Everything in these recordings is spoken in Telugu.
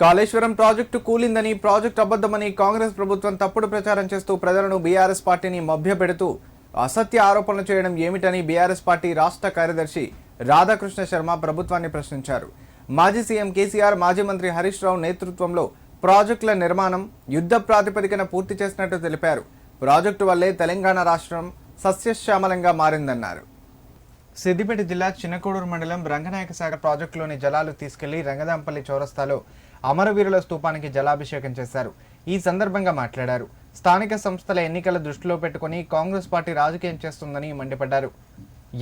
కాళేశ్వరం ప్రాజెక్టు కూలిందని ప్రాజెక్టు అబద్ధమని కాంగ్రెస్ ప్రభుత్వం తప్పుడు ప్రచారం చేస్తూ ప్రజలను బీఆర్ఎస్ పార్టీని మభ్యపెడుతూ అసత్య ఆరోపణలు చేయడం ఏమిటని బీఆర్ఎస్ పార్టీ రాష్ట్ర కార్యదర్శి రాధాకృష్ణ శర్మ ప్రభుత్వాన్ని ప్రశ్నించారు. మాజీ సీఎం కేసీఆర్ మాజీ మంత్రి హరీష్ రావు నేతృత్వంలో ప్రాజెక్టుల నిర్మాణం యుద్ధ ప్రాతిపదికన పూర్తి చేసినట్టు తెలిపారు. ప్రాజెక్టు వల్లే తెలంగాణ రాష్ట్రం సస్యశ్యామలంగా మారిందన్నారు. సిద్దిపేట జిల్లా చిన్నకోడూరు మండలం రంగనాయక సాగర్ ప్రాజెక్టులోని జలాలు తీసుకెళ్ళి రంగదాంపల్లి చౌరస్తాలో అమరవీరుల స్తూపానికి జలాభిషేకం చేశారు. ఈ సందర్భంగా మాట్లాడారు. స్థానిక సంస్థల ఎన్నికల దృష్టిలో పెట్టుకుని కాంగ్రెస్ పార్టీ రాజకీయం చేస్తుందని మండిపడ్డారు.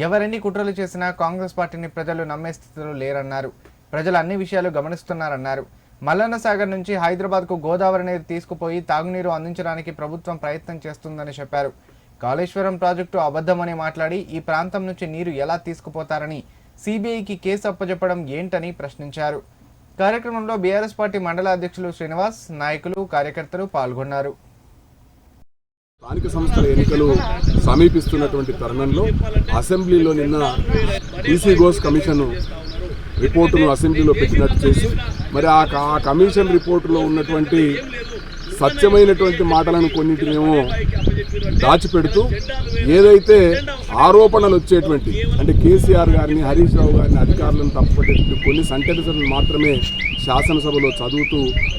ఎవరెన్ని కుట్రలు చేసినా కాంగ్రెస్ పార్టీని ప్రజలు నమ్మే స్థితిలో లేరన్నారు. ప్రజలు అన్ని విషయాలు గమనిస్తున్నారన్నారు. మల్లన్న సాగర్ నుంచి హైదరాబాద్కు గోదావరి నీరు తీసుకుపోయి తాగునీరు అందించడానికి ప్రభుత్వం ప్రయత్నం చేస్తుందని చెప్పారు. కాళేశ్వరం ప్రాజెక్టు అబద్ధమని మాట్లాడి ఈ ప్రాంతం నుంచి నీరు ఎలా తీసుకుపోతారని సిబిఐకి కేసు అప్పజెప్పడం ఏంటని ప్రశ్నించారు. కార్యక్రమంలో బీఆర్ఎస్ పార్టీ మండల అధ్యక్షులు శ్రీనివాస్ నాయకులు కార్యకర్తలు పాల్గొన్నారు. స్థానిక సంస్థల ఎన్నికలు సమీపిస్తున్నటువంటి తరుణంలో అసెంబ్లీలో నిన్న ఈసీ గోస్ కమిషన్ రిపోర్టును అసెంబ్లీలో పెట్టినట్టు చేసి మరి ఆ ఆ కమిషన్ రిపోర్టులో ఉన్నటువంటి సత్యమైనటువంటి మాటలను కొన్నిటినేమో దాచిపెడుతూ ఏదైతే ఆరోపణలు వచ్చేటువంటి అంటే కేసీఆర్ గారిని హరీష్ రావు గారిని అధికారులను తప్పుపట్టేటువంటి కొన్ని సంకటితలను మాత్రమే శాసనసభలో చదువుతూ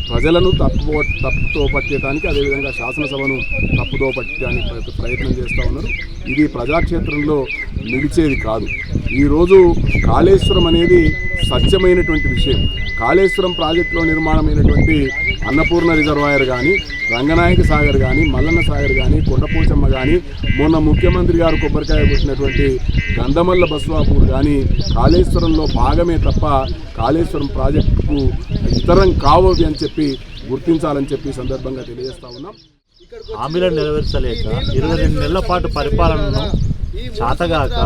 ప్రజలను తప్పు తప్పుతో పట్టేయడానికి అదేవిధంగా శాసనసభను తప్పుతో పట్టడానికి ప్రయత్నం చేస్తూ ఉన్నారు. ఇది ప్రజాక్షేత్రంలో నిలిచేది కాదు. ఈరోజు కాళేశ్వరం అనేది సత్యమైనటువంటి విషయం. కాళేశ్వరం ప్రాజెక్టులో నిర్మాణమైనటువంటి అన్నపూర్ణ రిజర్వాయర్ కానీ రంగనాయక సాగర్ కానీ మల్లన్న సాగర్ కానీ కొండపోచమ్మ కానీ మొన్న ముఖ్యమంత్రి గారు కొబ్బరికాయ కొట్టినటువంటి గంధమల్ల బస్వాపూర్ కానీ కాళేశ్వరంలో భాగమే తప్ప కాళేశ్వరం ప్రాజెక్టుకు ఇతరం కావవి అని చెప్పి గుర్తించాలని చెప్పి సందర్భంగా తెలియజేస్తా ఉన్నాం. హామీలను నెరవేర్చలేక ఇరవై రెండు నెలల పాటు పరిపాలనను చాతగాక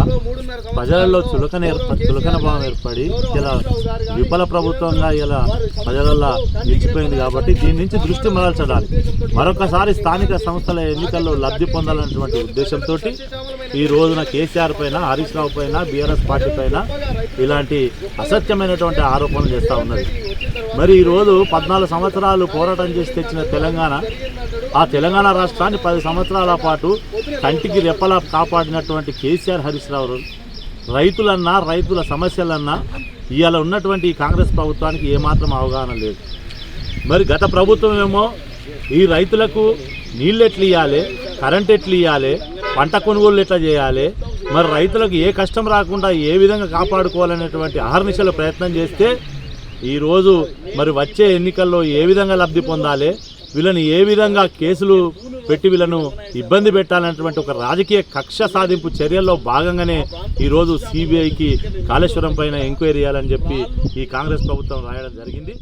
ప్రజలలో చులకన ఏర్పడి చులకన భావం ఏర్పడి ఇలా విఫల ప్రభుత్వంగా ఇలా ప్రజలలో నిలిచిపోయింది కాబట్టి దీని నుంచి దృష్టి మరల్చడాలి మరొకసారి స్థానిక సంస్థల ఎన్నికల్లో లబ్ధి పొందాలన్నటువంటి ఉద్దేశంతో ఈ రోజున కేసీఆర్ పైన హరీష్ రావు పైన బీఆర్ఎస్ పార్టీ పైన ఇలాంటి అసత్యమైనటువంటి ఆరోపణలు చేస్తూ ఉన్నది. మరి ఈరోజు పద్నాలుగు సంవత్సరాలు పోరాటం చేసి తెచ్చిన తెలంగాణ ఆ తెలంగాణ రాష్ట్రాన్ని పది సంవత్సరాల పాటు కంటికి రెప్పలా కాపాడినటువంటి కేసీఆర్ హరీష్ రావు రైతులన్నా రైతుల సమస్యలన్నా ఇవాళ ఉన్నటువంటి ఈ కాంగ్రెస్ ప్రభుత్వానికి ఏమాత్రం అవగాహన లేదు. మరి గత ప్రభుత్వం ఏమో ఈ రైతులకు నీళ్ళు ఎట్లు ఇవ్వాలి కరెంట్ ఎట్లు ఇవ్వాలి పంట కొనుగోలు ఎట్లా చేయాలి మరి రైతులకు ఏ కష్టం రాకుండా ఏ విధంగా కాపాడుకోవాలనేటువంటి అహర్నిశల ప్రయత్నం చేస్తే ఈరోజు మరి వచ్చే ఎన్నికల్లో ఏ విధంగా లబ్ధి పొందాలి? వీళ్ళని ఏ విధంగా కేసులు పెట్టి వీళ్ళను ఇబ్బంది పెట్టాలనేటువంటి ఒక రాజకీయ కక్ష సాధింపు చర్యల్లో భాగంగానే ఈరోజు సిబిఐకి కాళేశ్వరం పైన ఎంక్వైరీ చేయాలని చెప్పి ఈ కాంగ్రెస్ ప్రభుత్వం రాయడం జరిగింది.